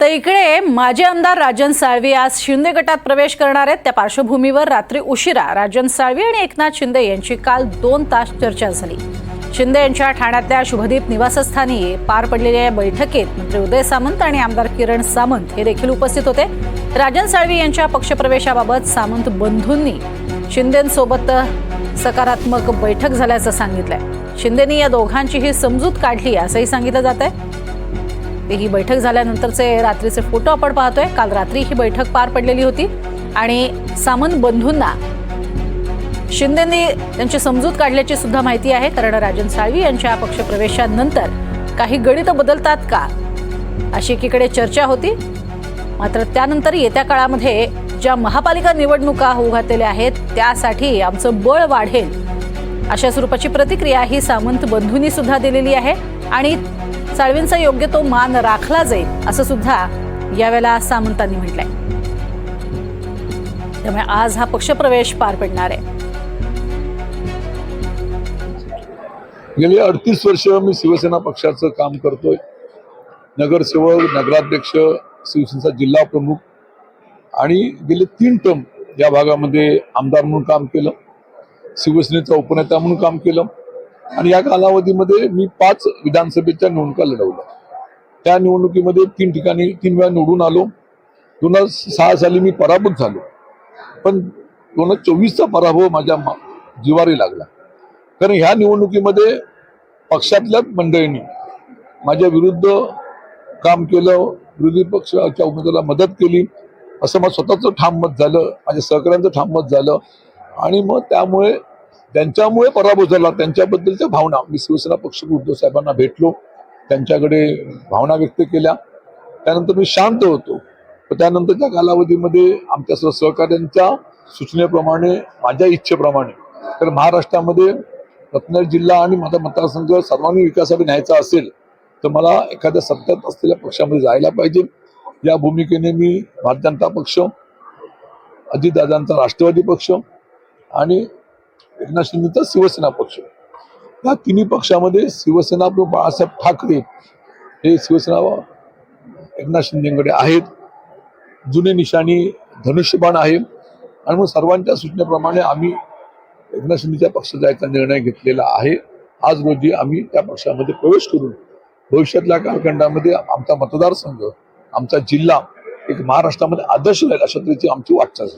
तर इकडे माजी आमदार राजन साळवी आज शिंदे गटात प्रवेश करणार आहेत. त्या पार्श्वभूमीवर रात्री उशिरा राजन साळवी आणि एकनाथ शिंदे यांची काल दोन तास चर्चा झाली. शिंदे यांच्या ठाण्यातल्या शुभदीप निवासस्थानी पार पडलेल्या या बैठकीत मंत्री उदय सामंत आणि आमदार किरण सामंत हे देखील उपस्थित होते. राजन साळवी यांच्या पक्षप्रवेशाबाबत सामंत बंधूंनी शिंदेसोबत सकारात्मक बैठक झाल्याचं सांगितलंय. शिंदेनी या दोघांचीही समजूत काढली असंही सांगितलं जात आहे ही बैठक झाल्यानंतरचे रात्रीचे फोटो आपण पाहतोय. काल रात्री ही बैठक पार पडलेली होती. आणि सामंत बंधूंना शिंदेंनी त्यांची समजूत काढल्याची सुद्धा माहिती आहे. कारण राजन साळवी यांच्या पक्षप्रवेशानंतर काही गणितं बदलतात का? अशी एकीकडे चर्चा होती. मात्र त्यानंतर येत्या काळामध्ये ज्या महापालिका निवडणुका होऊ घातलेल्या आहेत त्यासाठी आमचं बळ वाढेल अशा स्वरूपाची प्रतिक्रिया ही सामंत बंधूंनी सुद्धा दिलेली आहे. आणि साळवींचा योग्य तो मान राखला जाईल असं सुद्धा यावेळेला सामंतांनी म्हटलंय. त्यामुळे आज हा पक्षप्रवेश पार पडणार आहे. गेली अडतीस वर्ष मी शिवसेना पक्षाचं काम करतोय. नगरसेवक नगराध्यक्ष शिवसेनेचा जिल्हा प्रमुख आणि गेले तीन टर्म या भागामध्ये आमदार म्हणून काम केलं. शिवसेनेचा उपनेता म्हणून काम केलं. आणि या कालावधीमध्ये मी पाच विधानसभेच्या निवडणुका लढवल्या. त्या निवडणुकीमध्ये तीन ठिकाणी तीन वेळा निवडून आलो. दोन हजार सहा साली मी पराभूत झालो. पण दोन हजार चोवीसचा पराभव माझ्या मा- जिवारी लागला. कारण ह्या निवडणुकीमध्ये पक्षातल्याच मंडळींनी माझ्या विरुद्ध काम केलं विरोधी पक्षाच्या उमेदवाराला मदत केली. असं मग स्वतःचं ठाम मत झालं माझ्या सहकाऱ्यांचं ठाम मत झालं. आणि मग त्यामुळे त्यांच्यामुळे पराभव झाला. त्यांच्याबद्दलच्या भावना मी शिवसेना पक्ष उद्धव साहेबांना भेटलो त्यांच्याकडे भावना व्यक्त केल्या. त्यानंतर मी शांत होतो. त्यानंतरच्या कालावधीमध्ये आमच्या सर्व सहकाऱ्यांच्या सूचनेप्रमाणे माझ्या इच्छेप्रमाणे तर महाराष्ट्रामध्ये रत्नागिरी जिल्हा आणि माझा मतदारसंघ सर्वांगीण विकासाकडे न्यायचा असेल तर मला एखाद्या सत्तेत असलेल्या पक्षामध्ये जायला पाहिजे. या भूमिकेने मी भारतीय जनता पक्ष अजितदादांचा राष्ट्रवादी पक्ष आणि एकनाथ शिंदेचा शिवसेना पक्ष. या तिन्ही पक्षामध्ये शिवसेना प्रमुख बाळासाहेब ठाकरे हे शिवसेना एकनाथ शिंदेकडे आहेत. जुने निशाणी धनुष्यबाण आहे आणि मग सर्वांच्या सूचनेप्रमाणे आम्ही एकनाथ शिंदेच्या पक्षात जायचा निर्णय घेतलेला आहे. आज रोजी आम्ही त्या पक्षामध्ये प्रवेश करून भविष्यातल्या कालखंडामध्ये आमचा मतदारसंघ आमचा जिल्हा एक महाराष्ट्रामध्ये आदर्श राहील अशा तऱ्हेची आमची वाटचाल